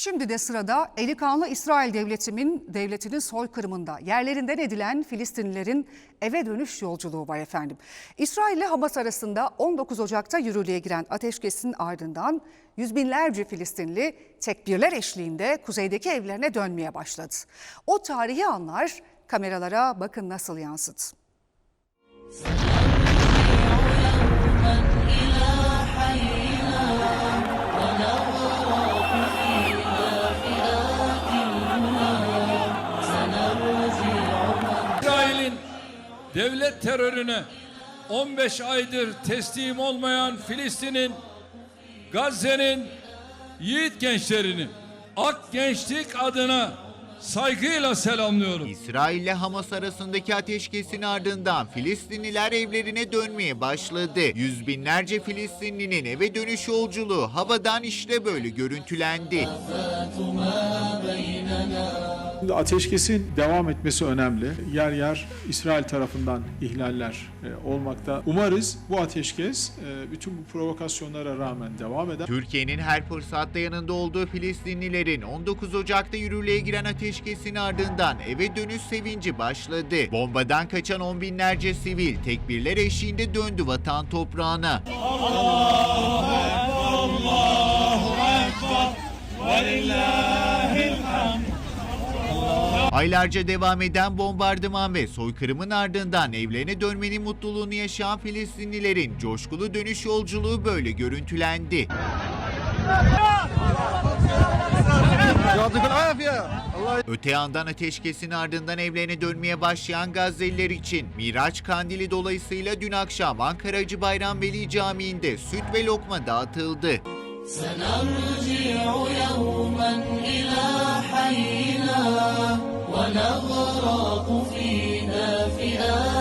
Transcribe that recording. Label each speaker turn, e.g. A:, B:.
A: Şimdi de sırada eli kanlı İsrail devletinin devletinin soykırımında yerlerinden edilen Filistinlilerin eve dönüş yolculuğu var efendim. İsrail ile Hamas arasında 19 Ocak'ta yürürlüğe giren ateşkesin ardından yüz binlerce Filistinli tekbirler eşliğinde kuzeydeki evlerine dönmeye başladı. O tarihi anlar kameralara bakın nasıl yansıdı.
B: Devlet terörüne 15 aydır teslim olmayan Filistin'in, Gazze'nin yiğit gençlerini Ak Gençlik adına saygıyla selamlıyorum.
C: İsrail ile Hamas arasındaki ateşkesin ardından Filistinliler evlerine dönmeye başladı. Yüz binlerce Filistinlinin eve dönüş yolculuğu havadan işte böyle görüntülendi.
D: Şimdi ateşkesin devam etmesi önemli. Yer yer İsrail tarafından ihlaller e, olmakta. Umarız bu ateşkes e, bütün bu provokasyonlara rağmen devam eder.
C: Türkiye'nin her fırsatta yanında olduğu Filistinlilerin 19 Ocak'ta yürürlüğe giren ateşkesin ardından eve dönüş sevinci başladı. Bombadan kaçan on binlerce sivil tekbirler eşliğinde döndü vatan toprağına. Aylarca devam eden bombardıman ve soykırımın ardından evlerine dönmenin mutluluğunu yaşayan Filistinlilerin coşkulu dönüş yolculuğu böyle görüntülendi. Öte yandan ateşkesin ardından evlerine dönmeye başlayan Gazze'liler için Miraç Kandili dolayısıyla dün akşam Ankara Hacı Bayram Veli Camii'nde süt ve lokma dağıtıldı.
E: ونغرق فيها فئات